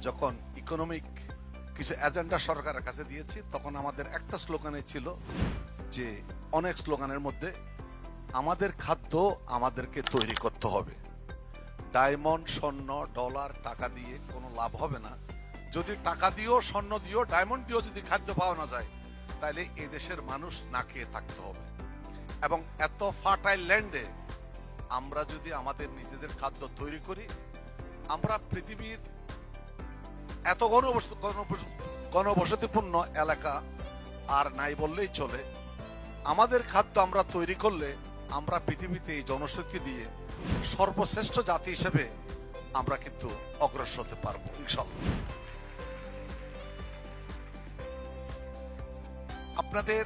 যখন ইকোনমিক কিছু এজেন্ডা সরকারের কাছে দিয়েছি, তখন আমাদের একটা স্লোগানে ছিল যে, অনেক স্লোগানের মধ্যে আমাদের খাদ্য আমাদেরকে তৈরি করতে হবে। ডায়মন্ড, স্বর্ণ, ডলার, টাকা দিয়ে কোনো লাভ হবে না। যদি টাকা দিয়েও, স্বর্ণ দিয়েও, ডায়মন্ড দিয়েও যদি খাদ্য পাওয়া না যায় তাহলে এদেশের মানুষ না খেয়ে থাকতে হবে। এবং এত ফার্টাইল ল্যান্ডে আমরা যদি আমাদের নিজেদের খাদ্য তৈরি করি, আমরা পৃথিবীর এত ঘনবসতিপূর্ণ এলাকা আর নাই বললেই চলে। আমাদের খাদ্য আমরা তৈরি করলে আমরা পৃথিবীতে এই জনশক্তি দিয়ে সর্বশ্রেষ্ঠ জাতি হিসেবে আমরা কিন্তু অগ্রসর হতে পারব আপনাদের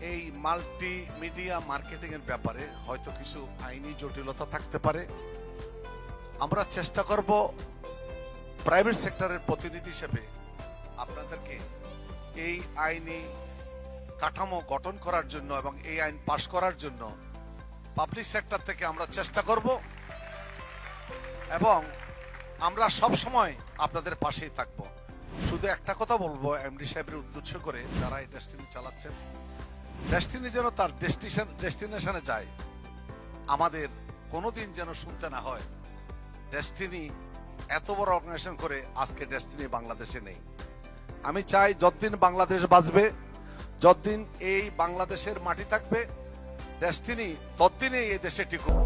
এই মাল্টি মিডিয়া মার্কেটিং এর ব্যাপারে হয়তো কিছু আইনি জটিলতা থাকতে পারে। আমরা চেষ্টা করব প্রাইভেট সেক্টরের প্রতিনিধি হিসেবে আপনাদেরকে এই আইনি কাঠামো গঠন করার জন্য এবং এই আইন পাশ করার জন্য পাবলিক সেক্টর থেকে আমরা চেষ্টা করব এবং আমরা সব সময় আপনাদের পাশেই থাকব। শুধু একটা কথা বলব, এমডি সাহেবের উদ্দেশ্য করে যারা এই ডেস্টিনি চালাচ্ছেন ডেস্টিনি যেন তার ডেস্টিনেশন ডেস্টিনেশনে যায়, আমাদের কোনোদিন যেন শুনতে না হয় ডেস্টিনি এত বড় অর্গানাইজেশন করে আজকে ডেস্টিনি বাংলাদেশে নেই। আমি চাই যতদিন বাংলাদেশ বাঁচবে, যতদিন এই বাংলাদেশের মাটি থাকবে ডেস্টিনি ততদিনই এই দেশে টিকুক।